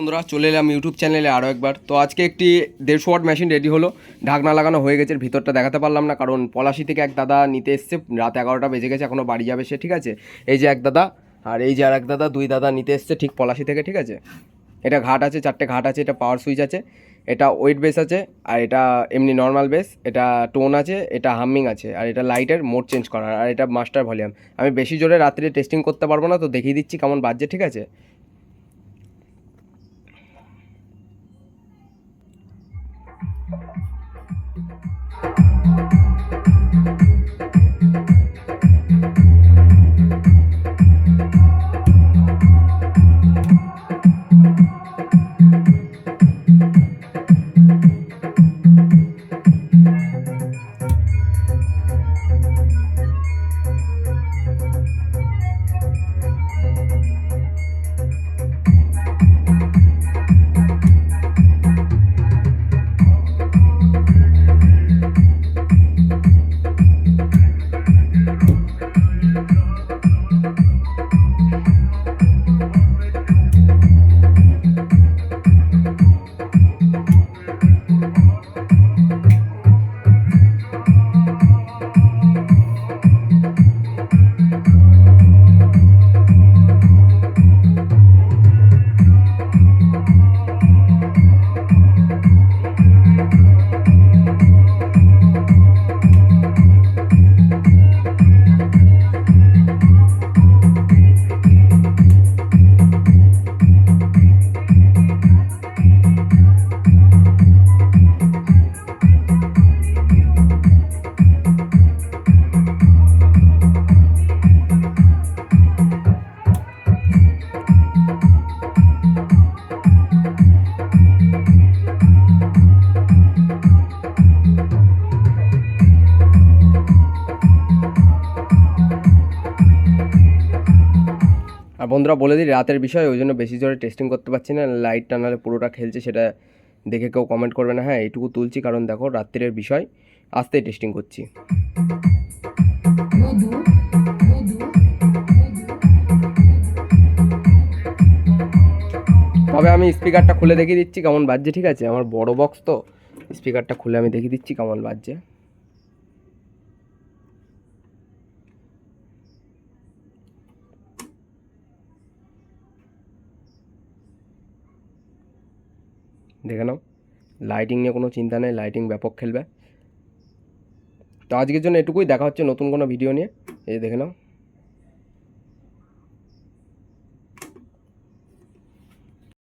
বন্ধুরা, চলে এলাম ইউটিউব চ্যানেলে আরও একবার। তো আজকে একটি দেড়শো ওয়াট মেশিন রেডি হলো। ঢাকনা লাগানো হয়ে গেছে, ভিতরটা দেখাতে পারলাম না, কারণ পলাশি থেকে এক দাদা নিতে এসছে, রাত এগারোটা বেজে গেছে এখনও বাড়ি যাবে সে, ঠিক আছে? এই যে এক দাদা, আর এই যে আর এক দাদা, দুই দাদা নিতে এসছে ঠিক পলাশি থেকে, ঠিক আছে? এটা ঘাট আছে, চারটে ঘাট আছে, এটা পাওয়ার সুইচ আছে, এটা ওয়েট বেস আছে, আর এটা এমনি নর্মাল বেস এটা টোন আছে, এটা হামিং আছে, আর এটা লাইটের মোড চেঞ্জ করার, আর এটা মাস্টার ভলিউম আমি বেশি জোরে রাত্রে টেস্টিং করতে পারব না, তো দেখিয়ে দিচ্ছি কেমন বাজছে, ঠিক আছে? বন্ধুরা বলে দিই রাতের বিষয় ওই জন্য বেশি জোরে টেস্টিং করতে পারছি না। লাইট টানালে পুরোটা খেলছে সেটা দেখে কেউ কমেন্ট করবে না। হ্যাঁ এইটুকু তুলছি কারণ দেখো রাত্রের বিষয় আস্তেই টেস্টিং করছি। তবে আমি স্পিকারটা খুলে দেখিয়ে দিচ্ছি কেমন বাজছে ঠিক আছে? আমার বড় বক্স তো স্পিকারটা খুলে আমি দেখিয়ে দিচ্ছি কেমন বাজছে। দেখে নাও। লাইটিং নিয়ে কোনো চিন্তা নেই লাইটিং ব্যাপক খেলবে। তো আজকের জন্য এটুকুই, দেখা হচ্ছে নতুন কোনো ভিডিও নিয়ে। এই দেখে নাও।